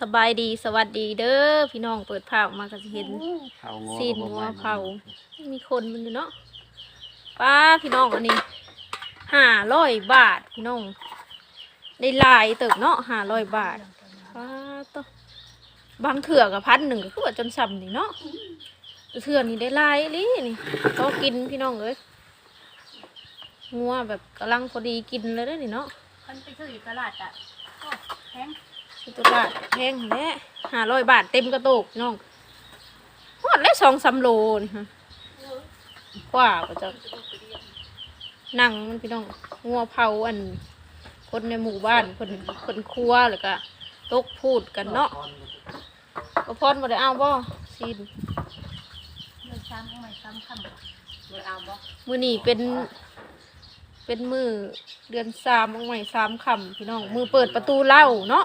สบายดีสวัสดีเด้อพี่น้องเปิดภาพออกมาก็จะเห็นเผางัวซีนก็บ่งัวไหเผามีคนมันอยู่เนาะป้าพี่น้องอันนี้ห้าร้อยบาทพี่น้องได้หลายเติบเนาะห้าร้อยบาทป้าตัวบางเถื่อกับพันหนึ่งก็คือว่าจนซ้ำนี่เนาะเถื่อนี่ได้หลายลินี่ก็กินพี่น้องเอ้ยงัวแบบกำลังพอดีกินเลยเด้อนี่เนาะมันไปซื้ออยู่ตลาดอะก็แพงสุด ตลาดแพงแหละห้าร้อยบาทเต็มกระโตกน้องหมดแล้วสองสามโลนี่ฮะกว่าก็จะนั่งมันพี่น้องงัวเผาอัน คนในหมู่บ้านคนคนครัวแล้วก็ตกพูดกันเนาะก็พอนมาได้เอาบ่ซีนซ้ำเอาใหม่ซ้ำคำเลยเอาบ่มือนี่เป็น เป็นมือเดือนสามองใหม่สามคำพี่น้อง มือเปิดประตูเล่าเนาะ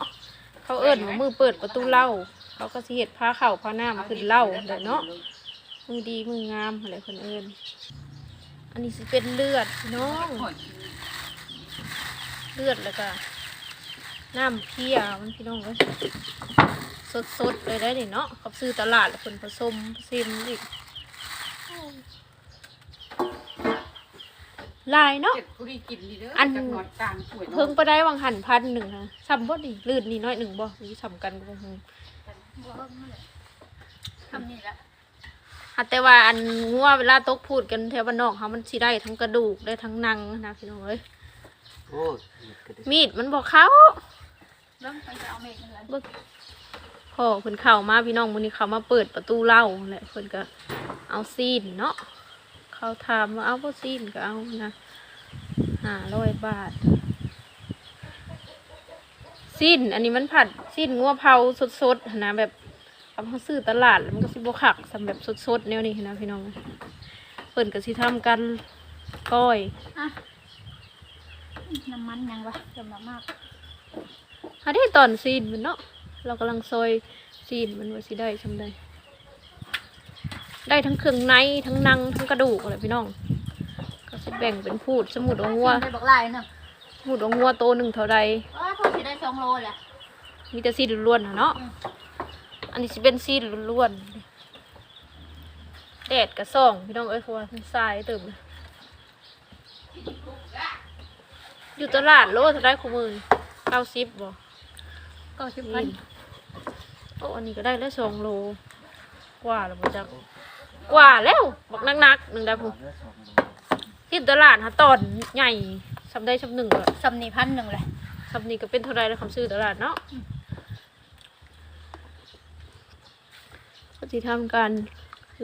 เขาเอิ้นว่ามือเปิดประตูเล่าเขาก็สิเฮ็ดผ้าเข่าวผ้าน้ำขึ้นเล่าเลยเนาะมือดีมืองามอะไรคนเอิ้นอันนี้สิเป็นเลือดพี่น้องเลือดแล้วก็น้ำเพียมันพี่น้องเลยสดๆเลยได้นี่เนาะเขาซื้อตลาดแล้วคนผสมซิมอีก ลายเนาะ เจ็ดผู้ดีกินดีเด้ออันจักหน่อยกลางสวยเพิ่งเนาะไปได้วังหันพันหนึ่งค่ะซ้ำบ่ดิลื่นนี่น้อยหนึ่งบ่หรือซ้ำกันบ่ฮู้บ่เบิ่งนั่นแหละทำนี่ละหัดแต่ว่าอันงัวเวลาตกพูดกันแถวบ้านนอกเขามันสิได้ทั้งกระดูกได้ทั้งหนังนะพี่น้องเอ้ยโอ้ยก็ได้มีดมันบ่เข้าเริ่มไปจะเอาเมฆนั่นแหละเบิ่งพ่อเพิ่นเข้ามาพี่น้องมื้อนี้เขามาเปิดประตูเล่าแหละเพิ่นก็เอาซีนเนาะ เขาถามว่าเอาบ่ซีนก็เอานะห้าร้อยบาทซีนอันนี้มันผัดซีนงัวเผาสดๆนะแบบเอามาซื้อตลาดแล้วมันก็สิบ่คักสำแบบสดๆแนวนี้นะพี่น้องเพิ่นก็สิทำกันก้อยอะน้ำมันยังวะจำมามากอันนี้ตอนซีนมันเนาะเรากำลังซอยซีนมันว่าสิได้ทำได้ ได้ทั้งเครื่องในทั้งหนังทั้งกระดูกอะไรพี่น้อง ก็สิแบ่งเป็นพูดสมุดองวัวไปบอกลายเนาะสมุดองวัวโตวหนึ่งเท่าใดว่าทอดสิได้สองโลแหละมีแต่ซีนล้วนๆน่ะเนาะอืมอันนี้สิเป็นซีนล้วนๆแดดกระส่องพี่น้องเอ้ยเพราะว่ามันทรายเติมเลยอยู่ตลาดโลเท่าได้คู่มือเก้าสิบบ่ก็สิบพันโอ้อันนี้ก็ได้แล้วสองโลกว่าแล้วบ่จัก กว่าแล้วบักนักๆหนึ่งได้ผมที่ตลาดหาตอนใหญ่สำได้สำหนึ่งก็สำนีพันหนึ่งเลยสำนี้ก็เป็นเท่าไรแล้วคำซื้อตลาดเนาะก็ที่ทำการ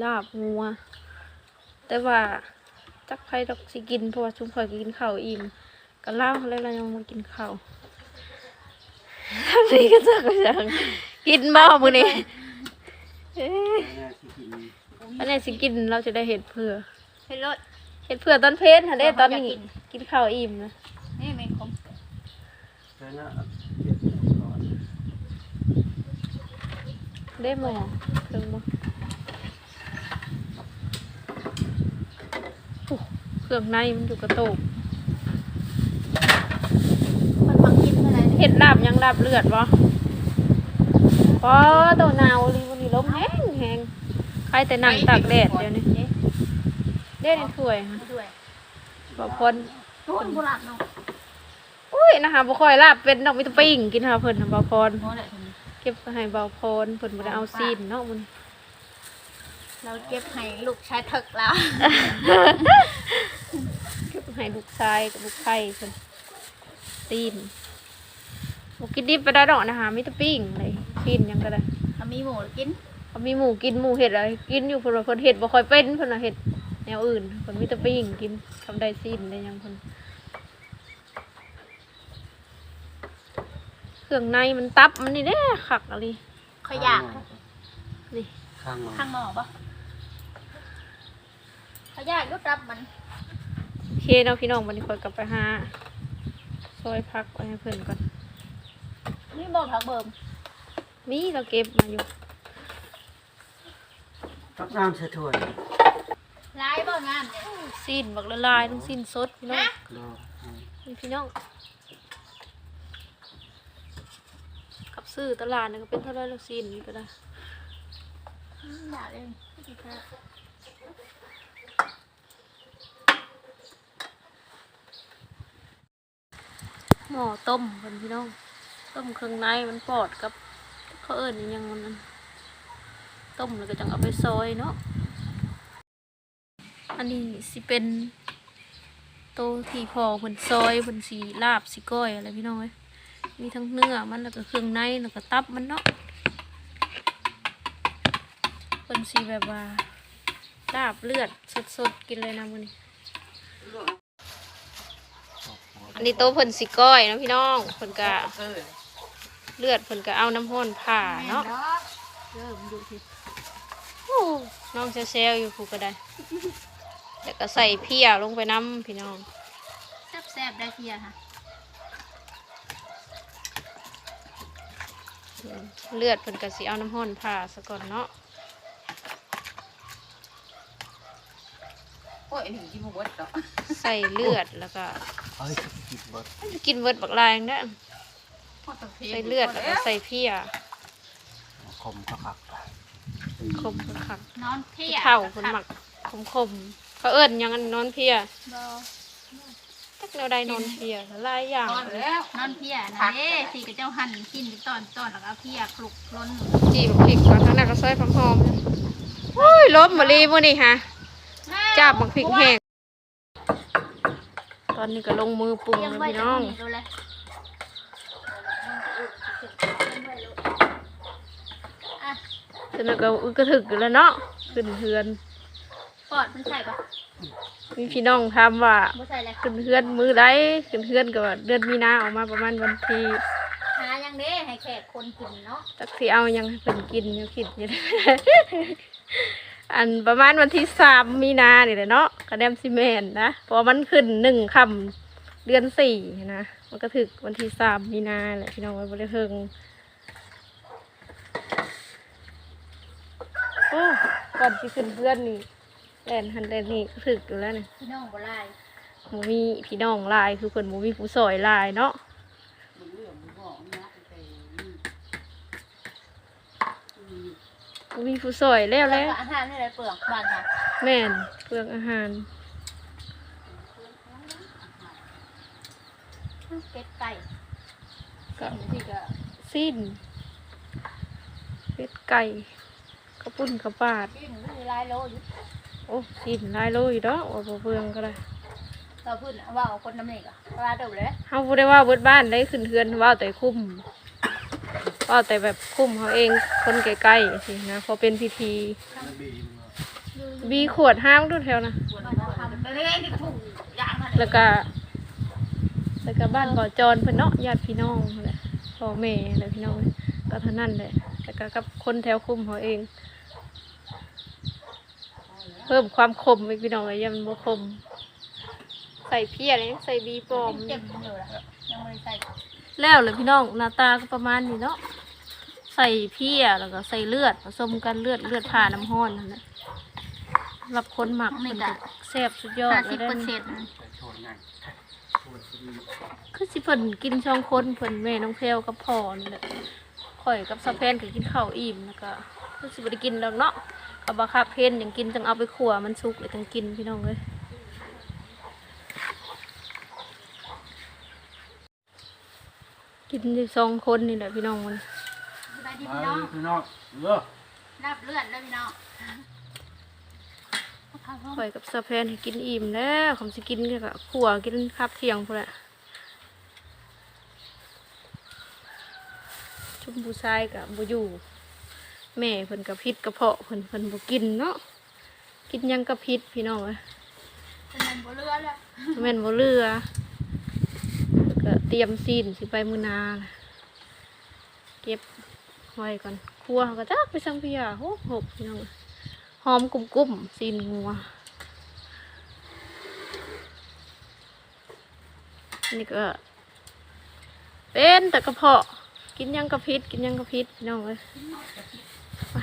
ลาบงัว แต่ว่าจักใครดอกสิกินเพราะว่าชุมพอยก็กินข้าวอิ่มก็เล่าแล้วเรายังมากินข้าวทำนี้ก็จะก็ยังกินบ่มื้อนี้เอ๊ะแม่สิกินอันนี้สิกินเราจะได้เห็ดเผื่อเฮ้ยรถเห็ดเผื่อตอนเพลนค่ะได้ตอนนี้อยากกินกินข้าวอิ่มนะนี่เมฆคมแล้วนะเก็บก่อนได้หมอเครื่องบ่โอ้เครื่องในมันอยู่กระโตกมันฟังกินเท่าไหร่เห็ดลาบยังลาบเลือดบ่พอตัวหนาวเลยวันนี้ลมแห้งแห้งใค รแต่นั่งตากแดดเดี๋ยวนี้เด้ในถ้วยค่ะด้วยบ่พนคนโบราณเนาะอุ้ยนะคะบ่ค่อยลาบเป็นดอกมิตรปิ้งกินหาเพิ่นน่ะบ่พรโมแหละทีนี้เก็บไปให้เบาพรเพิ่นบ่ได้เอาซีนเนาะมันเราเก็บให้ลูกชายถึกแล้วเก็บไปให้ลูกชายกับลูกไข่เพิ่นซีนบ่กินดิบไปได้ดอกนะคะมิตรปิ้งเลยซีนหยังก็ได้ถ้ามีหมูกิน เขามีหมูกินหมูเห็ดอะไรกินอยู่เพิ่นว่าเพิ่นเห็ดบ่ค่อยเป็นเพิ่นน่ะเห็ดแนวอื่นเพิ่นมีแต่ปิ้งกินทำได้ซีนได้หยังเพิ่นเครื่องในมันตับมันนี่เด้คักอะไรขอยอยากนี่ข้างหมอข้างหมอปะขอยอยากยกรับมันโอเคเนาะพี่น้องวันนี้ค่อยกลับไปหาซอยพักไว้ให้เพิ่นก่อนนี่บอกผักเบิ่มมีเราเก็บมาอยู่ ตักน้ำใส่ถ้วยร้ายบ่งามเนี่ยซีนบักละลายต้องซีนสดพี่น้องรอนี่พี่น้องกับซื้อตลาดนี่ก็เป็นเท่าไรละสินก็ได้อยากเองไม่ได้หม้อต้มเพิ่นพี่น้อง ต้มเครื่องในมันปอดกับเขาเอิ้นอิหยังมันนั่น ต้มแล้วก็จังเอาไปซอยเนาะอันนี้สิเป็นโตวที่พอเพิ่นซอยเพิ่นสีลาบสิก้อยอะไรพี่น้องเอ้ยมีทั้งเนื้อมันแล้วก็เครื่องในแล้วก็ตับมันเนาะเพิ่นสีแบบว่าลาบเลือดสดๆกินเลยนะมื้อนี้อันนี้โต๊ะเพิ่นสิก้อยเนาะพี่น้องเพิ่นก็เออเลือดเพิ่นก็เอาน้ำห้อนผ่าเนาะเริ่มดูทีโอ้ น้องเซลอยู่ผูกก็ได้แล้วก็ใส่เพียลงไปน้ำพี่น้องแซ่บๆได้เพียค่ะ เลือดเพิ่นก็สิเอาน้ำห้อนผ่าซะก่อนเนาะโอ้ยอันนี้กินบ่เบิดดอกใส่เลือดแล้วก็เอ้ยกินเบิดกินเบิดบักลายนั่นแหละพอตะเพใส่เลือดแล้วก็ใส่เพียคมก็ขัก คมคักนอนเพียเข่าเพิ่นหมักคมคมๆเขาเอิ้นหยังอันนอนเพียบ่จักแนวใดนอนเพียหลายอย่างตอนเลยแล้วนอนเพียนะเด้ที่กับเจ้าหั่นกินเป็นตอนตอนๆแล้วก็เอาเพียคลุกล้นจีบพริกก่อนข้างหน้าก็ซอยหอมๆนะโอ้ยล้มมาลีมื้อนี้ฮะจับบักพริกแห้งตอนนี้ก็ลงมือปรุงเลี้ยงแล้วไว้พี่จะน้อง มีดูเลยอะ จนก็อึกกระถึกอยู่แล้วเนาะขึ้นเฮือนปอดมันใส่ปะมีพี่น้องถามว่าบ่ใส่เลยขึ้นเฮือนมือใดขึ้นเฮือนก็เดือนมีนาออกมาประมาณวันที่หายังเด้ให้แขกคนกินเนาะจักสิเอายังให้เพิ่นกินอยู่คิดอยู่ อันประมาณวันที่สามมีนานี่แหละเนาะกระเดมซีเมนนะเพราะว่ามันขึ้นหนึ่งคำเดือนสี่นะมันก็ถึกวันที่สามมีนาแหละพี่น้องไว้บริเทิง อ้ก่อนที่ขึ้นเพื่อนนี่แลนหันแลนนี่ก็ถึกอยู่แล้วเนี่ยพี่น้องบ่ไล่หมูมีพี่น้องหลายคือเพิ่นหมูมีผู้ซอยหลายเนาะมึงเรื่องมึงบอกนะไปนี่หมูมีผู้ซอยแล้วแล้แล้ววก็อาหารให้ได้เปลือกบ้านค่ะแม่นเปลืองอาหารเป็ดไก่ก็ ที่ก็ สิ้นเป็ดไก่กระ ปุ่นกระปาดกินมีหลายโลอยู่โอ้สินลายโลอยู่เนาะว่าบ่เปลืองก็ได้เราพูดว่าเอาคนน้ำนี่ก็ว่าเดิมเลยเฮาบ่ได้ว่าเบิดบ้านได้ขึ้นเฮือนว่าแต่คุ้มว่าแต่แบบคุ้มเขาเองคนใกล้ๆสินะพอเป็นพิธี บีขวดห้ามดูแถวนะทำไปเลยนี่ก็ถูกอย่างนั้นแล้วก็แล้วก็บ้านบ่อจรเพิ่นเนาะญาติพี่น้องแหละพ่อแม่อะไรพี่น้องก็เท่านั้นแหละแล้วก็กับคนแถวคุ้มเขาเอง เพิ่มความคมอีกพี่น้องเลยอยังมันบ่คม ใส่เพี้ยอะไรใส่บีปลอมเต็มอยู่แล้วยังไม่ได้ใส่แล้วเลยพี่น้องหน้าตาก็ประมาณนี้เนาะใส่เพี้ยแล้วก็ใส่เลือดผสมกันเลือดเลือดผ่าน้ำห้อนนั่นแหละรับคนหมักมันก็แซ่บสุดยอดห้าเลสิยบได้เปอร์เซ็นต์โชว์นั่นโชว์ดีคือสิเพิ่นกินช่องคนเพิ่นแม่น้องเพลวกับพ่อนี่แหละข่อยกับสะแพนก็กินข้าวอิ่มแล้วก็คือสิบ่ได้กินแล้วเนาะ กับบาคาเพนยังกินจังเอาไปขั่วมันสุกเลยจังกินพี่น้องเลยกินอยู่สองคนนี่แหละพี่น้องมันสบายดีมาพี่น้องพี่น้องเลือกรับเลือดแล้วพี่น้องข้าวหอมข่อยกับสะแพนให้กินอิ่มแล้วผมสิกินก็ขั่วกินคาบเที่ยงพุ่นแหละชุมผู้ชายกับบ่อยู่ แม่เพิ่นกับพิษกระเพาะเพิ่นเพิ่นบ่กินเนาะกินหยังกระพิษพี่น้องเอ้ยเป็นมันบ่เลือดแล้วแม่นบ่เรือแล้วก็เตรียมซีนสิไปมื้อหนาน่ะเก็บไว้ก่อนครัวเขาก็จักไปสังเพียโหหกพี่น้องเอ้ยหอมกลุ่มๆซีนงัวนี่ก็เป็นแต่กระเพาะ กินหยังกระพิษกินหยังกระพิษพี่น้องเอ้ย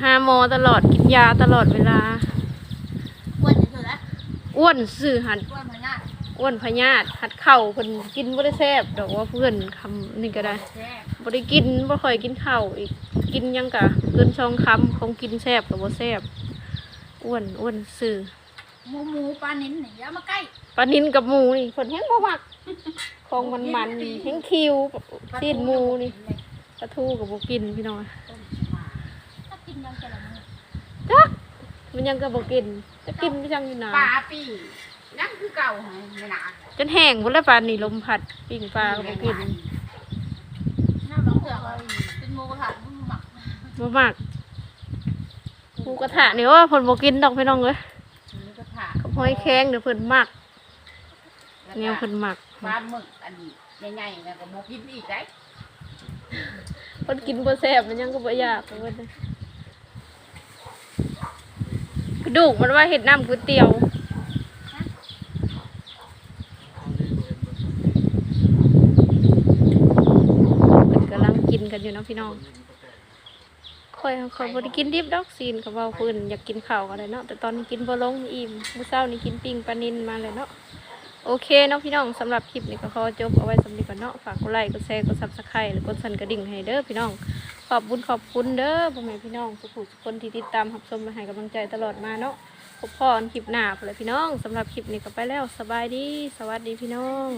หาหมอตลอดกินยาตลอดเวลา อ้วนที่สุดแล้วอ้วนสื่อหันอ้วนมันง่ายอ้วนพญาตหัดเข่าเพิ่นกินบ่ได้แซ่บดอกว่าเพื่อนคำนี่ก็ได้แซ่บบ่ได้กินบ่ค่อยกินข้าวอีกกินหยังกะเกินช่องคำของกินแซ่บกับบ่แซ่บอ้วนอ้วนซื่อหมูหมูปลานิ้นนี่อย่ามาใกล้ปลานินกับหมูนี่เพิ่นแฮงบ่มักของมันมันๆนี่แฮงคิวซีนหมูนี่ปลาทูก็บ่กินพี่น้องถ้ากินยังจะละมือ จักมันยังก็บ่กินจะกินไปจังอยู่นาปลาปีนั่นคือเก่าไงไม่หนาจนแห้งหมดแล้วปลานี่ลมพัดปิ้งปลาก็บ่กินหน้าบางเถื่อเป็นหมูกระทะมันหมักบ่มักหมูกระทะนี่ว่าเพิ่นบ่กินดอกพี่น้องเอ้ยนี่ก็ผ่ากับหอยแครงเดี๋ยวเพิ่นมักแนวเพิ่นมักปลาหมึกอันนี้ใหญ่ๆนะก็บอกกินอีกได้เพิ่นกินบ่แซ่บมันยังก็บ่อยากเพิ่นกระ ดูกมันว่าเฮ็ดน้ำก๋วยเตี๋ยวเพิ่นกำลังกินกันอยู่นะพี่น้องค่อยค่อยบ่ได้กินดิบดอกซีนก็เว้าเพิ่นอยากกินข้าวก็ได้เนาะแต่ตอนนี้กินบ่ลงอิ่มมื้อเช้านี้กินปิ้งปลานิลมาเลยเนาะโอเคเนาะพี่น้องสำหรับคลิปนี้ก็ขอจบเอาไว้สำหรับก่อนเนาะฝากกดไลค์กดแชร์กดซับสไครต์หรือกดสั่นกระดิ่งให้เด้อพี่น้อง อบบุญขอบคุณเด้อพ่อแม่พี่น้องสุขุสุขคนที่ติดตามรับชมและให้กำลังใจตลอดมาเนาะพบพรคลิปหน้าเลยพี่น้องสำหรับคลิปนี้ก็ไปแล้วสบายดี สวัสดีพี่น้อง